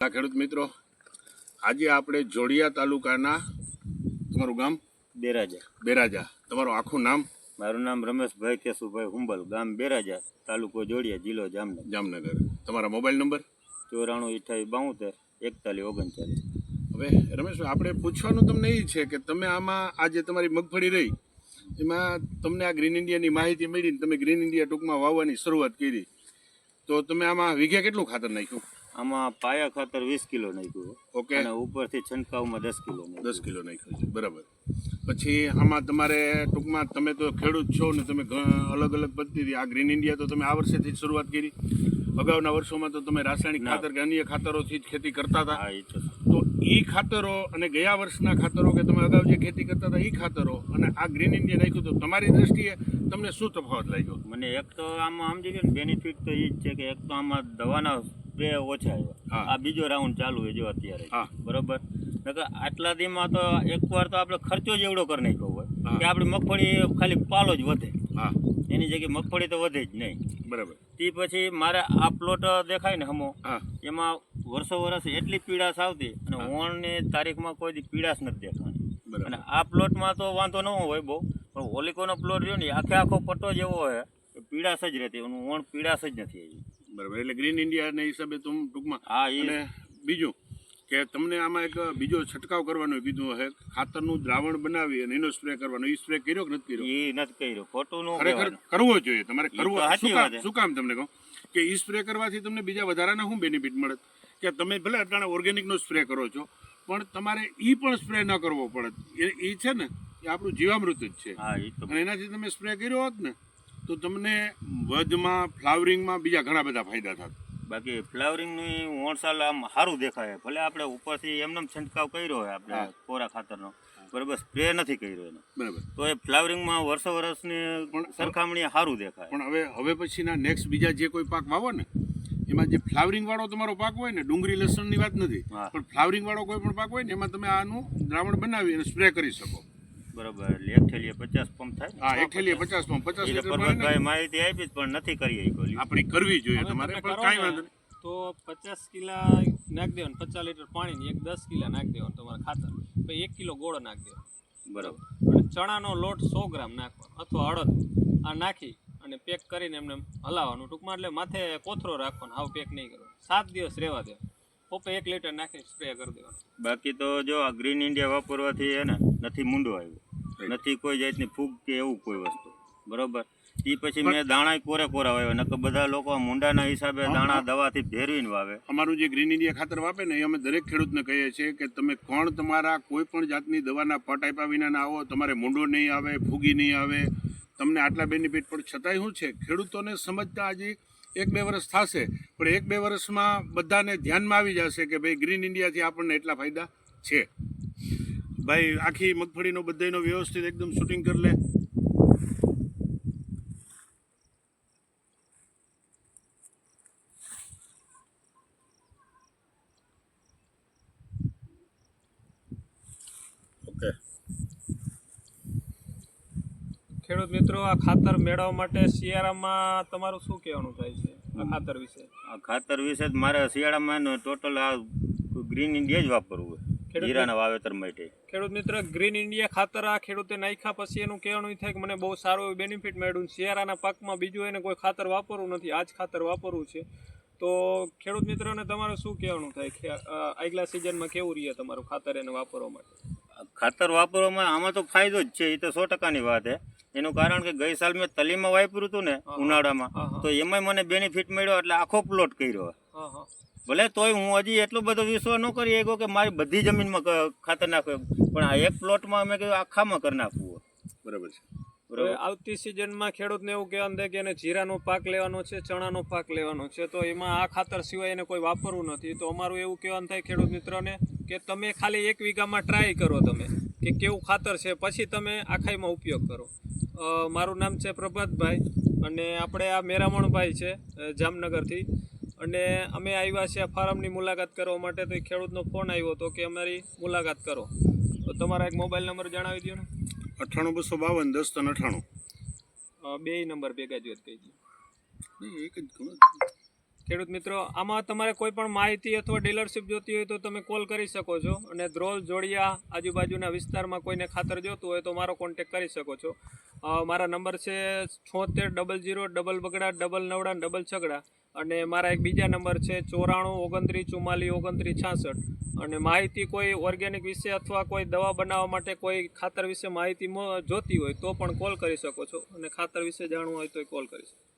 ખેડૂત મિત્રો. આજે આપણે જોડિયા તાલુકાના તમારું ગામ? બેરાજા. બેરાજા. તમારું આખું નામ? મારું નામ રમેશભાઈ કેશુભાઈ હુંબલ. ગામ બેરાજા તાલુકો જોડિયા જિલ્લો જામનગર. જામનગર. તમારા મોબાઈલ નંબર? ચોરાણું અઠ્યાવીસ બાઉતેર એકતાલીસ ઓગણચાલીસ. હવે રમેશભાઈ આપણે પૂછવાનું તમને એ છે કે તમે આમાં આજે તમારી મગફળી રહી એમાં તમને આ ગ્રીન ઇન્ડિયાની માહિતી મળીને તમે ગ્રીન ઇન્ડિયા ટૂંકમાં વાવવાની શરૂઆત કરી. તો તમે આમાં વીઘે કેટલું ખાતર નાખ્યું? આમાં પાયા ખાતર વીસ કિલો નાખ્યું ઓકે. અને ઉપરથી છંટકાવમાં દસ કિલો દસ કિલો નાખ્યું છે. બરાબર. પછી આમાં તમારે ટૂંકમાં તમે તો ખેડૂત છો ને તમે અલગ અલગ પદ્ધતિથી આ ગ્રીન ઇન્ડિયા તો તમે આ વર્ષેથી જ શરૂઆત કરી. અગાઉના વર્ષોમાં તો તમે રાસાયણિક ખાતર કે અન્ય ખાતરોથી જ ખેતી કરતા હતા. તો તો એ ખાતરો અને ગયા વર્ષના ખાતરો કે તમે અગાઉ જે ખેતી કરતા હતા એ ખાતરો અને આ ગ્રીન ઇન્ડિયા નાખ્યું તો તમારી દ્રષ્ટિએ તમને શું તફાવત લાગ્યો? મને એક તો આમાં સમજી ગયો ને બેનિફિટ તો એ જ છે કે એક તો આમાં દવાના સ્પ્રે ઓછા આવ્યા આ બીજો રાઉન્ડ ચાલુ છે જો અત્યારે. બરોબર? નકર આટલા દીમાં તો એકવાર તો આપણે ખર્ચો જ એવડો કરી નાખ્યો હોય. કે આપણી મગફળી ખાલી પાલો જ વધે. એની જગ્યાએ મગફળી તો વધે જ નહીં. બરાબર. તે પછી મારે આ પ્લોટ દેખાય ને હમો. એમાં વર્ષો વર્ષ એટલી પીડાશ આવતી અને ઓણની તારીખમાં કોઈ પીડાશ નથી દેખાણી અને આ પ્લોટમાં તો વાંધો ન હોય બહુ. પણ હોલિકોનો પ્લોટ રહ્યો ને આખે આખો પટ્ટો જેવો હોય પીડાશ જ રહેતી. એનું ઓણ પીડાશ જ નથી આવી. બરાબર. એટલે ગ્રીન ઇન્ડિયાના હિસાબે તું ટૂંકમાં હા અને બીજું કે તમને આમાં એક બીજો છંટકાવ કરવાનો કીધું હે ખાતરનું દ્રાવણ બનાવી અને એનો સ્પ્રે કરવાનો. એ સ્પ્રે કર્યો કે નથી કર્યો? એ નથી કર્યો. ખોટું નો ખરેખર કરવો જોઈએ. તમારે કરવો શું કામ શું કામ તમને કહું? કે એ સ્પ્રે કરવાથી તમને બીજા વધારાના શું બેનિફિટ મળે? કે તમે ભલે અટાણે ઓર્ગેનિકનો સ્પ્રે કરો છો પણ તમારે એ પણ સ્પ્રે ન કરવો પડે. એ છે ને એ આપણું જીવામૃત જ છે. હા એ તો અને એનાથી તમે સ્પ્રે કર્યો હોત ને તો તમને વધમાં ફ્લાવરિંગમાં બીજા ઘણા બધા ફાયદા થાય બાકી ફ્લાવરિંગની વણસાલ ઓણસાલ આમ સારું દેખાય. ભલે આપણે ઉપરથી એમને છંટકાવ કર્યો હોય આપણે કોરા ખાતરનો. બરાબર સ્પ્રે નથી કર્યો એનો. બરાબર. તો એ ફ્લાવરિંગમાં વર્ષો વર્ષની પણ- સરખામણી સારું દેખાય. પણ હવે હવે પછીના નેક્સ્ટ બીજા જે કોઈ પાક વાવો ને એમાં જે ફ્લાવરિંગ વાળો તમારો પાક હોય ને ડુંગળી લસણની વાત નથી પણ ફ્લાવરિંગ વાળો કોઈ પણ પાક હોય ને એમાં તમે આનું દ્રાવણ બનાવી અને સ્પ્રે કરી શકો. બરોબર. એટલે એક થેલીએ પચાસ પંપ થાય હા એક થેલીએ પચાસ પંપ. પચાસ એટલે લીટર પાણીને માહિતી આપી જ પણ નથી કરી શક્યો આપણે કરવી જોઈએ તમારે પણ કાંઈ વાંધો નહીં. તો પચાસ કિલા નાખી દેવાનું પચાસ લીટર પાણી એક દસ કિલા નાખી દેવાનું તમારે ખાતર. પછી એક કિલો ગોળો નાખી દેવાનો. બરાબર. અને ચણાનો લોટ સો ગ્રામ નાખવાનો અથવા અડદ. આ નાખી અને પેક કરીને એમને એમ હલાવવાનું ટૂંકમાં. એટલે માથે કોથરો રાખવાનો હાવ પેક નહીં કરવાનો. સાત દિવસ રહેવા દે પોપે એક લીટર નાખી સ્પ્રે કરી દેવાનો. બાકી તો જો આ ગ્રીન ઇન્ડિયા વાપરવાથી એને નથી મૂંડો આવ્યો. નથી કોઈ જાતની ફૂગ કે એવું કોઈ વસ્તુ. બરોબર? એ પછી મેં દાણા કોરે કોરા વાવ્યા નકર બધા લોકો મુંડાના હિસાબે દાણા દવાથી ભેરવીને વાવે. અમારું જે ગ્રીન ઇન્ડિયા ખાતર વાપે ને એ અમે દરેક ખેડૂતને કહીએ છીએ કે તમે કોણ તમારા કોઈ પણ જાતની દવાના પટ આપ્યા વિના ના આવો તમારે મૂંડો નહીં આવે ફૂગી નહીં આવે. તમને આટલા બેનિફિટ પણ છતાંય શું છે? ખેડૂતોને સમજતા હજી એક બે વર્ષ થશે પણ એક બે વર્ષમાં બધાને ધ્યાનમાં આવી જશે કે ભાઈ ગ્રીન ઇન્ડિયાથી આપણને એટલા ફાયદા છે. ભાઈ આખી મગફળીનો બધાનો વ્યવસ્થિત એકદમ શૂટિંગ કરી લે. ઓકે. ખેડૂત મિત્રો આ ખાતર મેળવવા માટે શિયાળામાં તમારું શું કહેવાનું થાય છે આ ખાતર વિશે? આ ખાતર વિશે જ મારે શિયાળામાં ટોટલ આ ગ્રીન ઇન્ડિયા જ વાપરવું હોય ખેડૂત વાવેતર માટે. ખેડૂત મિત્ર ગ્રીન ઇન્ડિયા ખાતર આ ખેડૂતે નાખ્યા પછી એનું કહેવાનું થાય કે મને બહુ સારું એવું બેનિફિટ મળ્યું. શિયાળાના પાકમાં બીજું એને કોઈ ખાતર વાપરવું નથી આ જ ખાતર વાપરવું છે. તો ખેડૂત મિત્રોને તમારે શું કહેવાનું થાય? આગલા સિઝનમાં કેવું રહીએ તમારું ખાતર એને વાપરવા માટે? ખાતર વાપરવામાં આમાં તો ફાયદો જ છે એ તો સો ટકાની વાત છે એનું કારણ કે ગઈ સાલ મેં તલીમાં વાપર્યું હતું ને ઉનાળામાં. તો એમાંય મને બેનિફિટ મળ્યો એટલે આખો પ્લોટ કર્યો. ભલે તોય હું હજી એટલો બધો વિશ્વાસ ન કરી શક્યો કે મારી બધી જમીનમાં ખાતર નાખો પણ આ એક પ્લોટમાં અમે કીધું આખામાં કરી નાખવું બરાબર છે. બરાબર. આવતી સિઝનમાં ખેડૂતને એવું કહેવાનું થાય કે એને જીરાનો પાક લેવાનો છે ચણાનો પાક લેવાનો છે તો એમાં આ ખાતર સિવાય એને કોઈ વાપરવું નથી. તો અમારું એવું કહેવાનું થાય ખેડૂત મિત્રોને કે તમે ખાલી એક વીઘામાં ટ્રાય કરો તમે કે કેવું ખાતર છે પછી તમે આખાઈમાં ઉપયોગ કરો. મારું નામ છે પ્રભાતભાઈ અને આપણે આ મેરામણભાઈ છે જામનગરથી. અને અમે આવ્યા છે આ ફાર્મની મુલાકાત કરવા માટે તો એ ખેડૂતનો ફોન આવ્યો હતો કે અમારી મુલાકાત કરો. તો તમારા એક મોબાઈલ નંબર જણાવી દો ને. અઠ્ઠાણું બસો બાવન દસ ત્રણ અઠ્ઠાણું. બે નંબર ભેગા જ કહી દો એક જ ખેડૂત મિત્રો આમાં તમારે કોઈ પણ માહિતી અથવા ડીલરશીપ જોતી હોય તો તમે કોલ કરી શકો છો અને ધ્રોલ જોડિયા આજુબાજુના વિસ્તારમાં કોઈને ખાતર જોતું હોય તો મારો કોન્ટેક કરી શકો છો. મારા નંબર છે છોતેર ડબલ જીરો, ડબલ બગડા, ડબલ નવડા, ડબલ છગડા. અને મારા એક બીજા નંબર છે ચોરાણું, ઓગણત્રીસ, ચુમ્માલીસ, ઓગણત્રીસ, છાસઠ. અને માહિતી કોઈ ઓર્ગેનિક વિશે અથવા કોઈ દવા બનાવવા માટે કોઈ ખાતર વિશે માહિતી જોતી હોય તો પણ કોલ કરી શકો છો. અને ખાતર વિશે જાણવું હોય તો કોલ કરી શકો